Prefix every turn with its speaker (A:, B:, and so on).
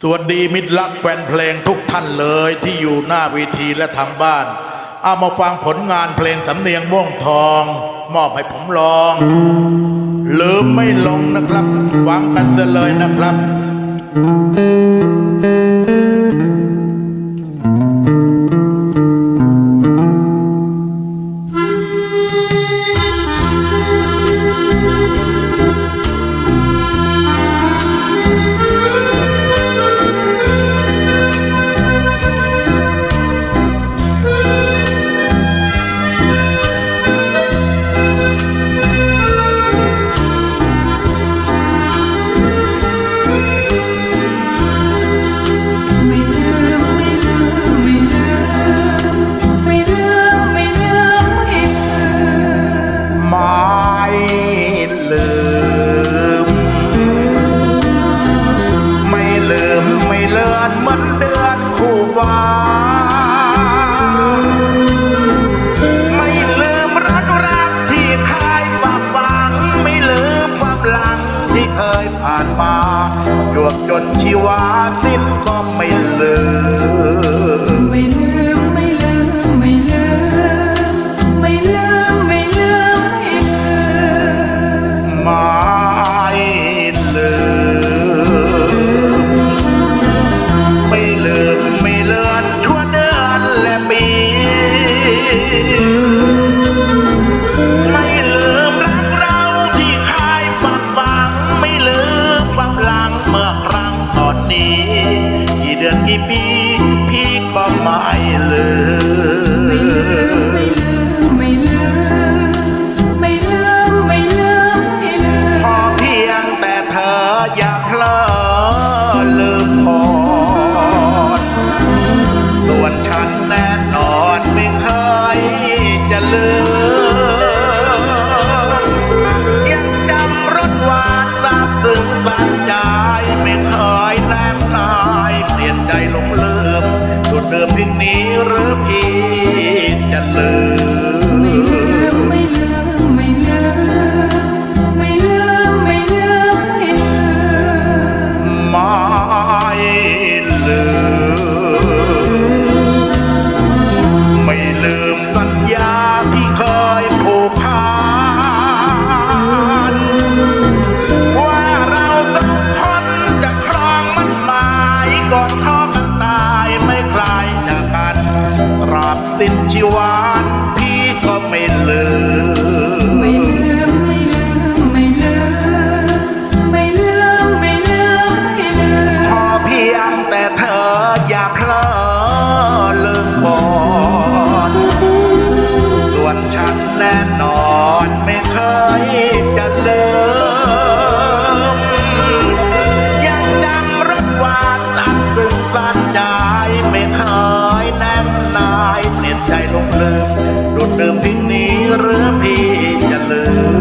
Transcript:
A: สวัสดีมิตรรักแฟนเพลงทุกท่านเลยที่อยู่หน้าเวทีและทางบ้าน เอามาฟังผลงานเพลงสำเนียงม่วงทอง มอบให้ผมลองลืมไม่ลงนะครับ ฟังกันเสเลยนะครับ อนเหมือนเดือนคู่ฟ้าไม่ลืมรักรักที่เคยฝากฝัง ไม่ลืมความหลังที่เคยผ่านมาจวกจนชีวาสิ้นก็ไม่ลืม อย่าเพลอลืมพรส่วนฉันแน่นอนไม่เคยจะลืม ติดชีวา เรือพี่จะลืม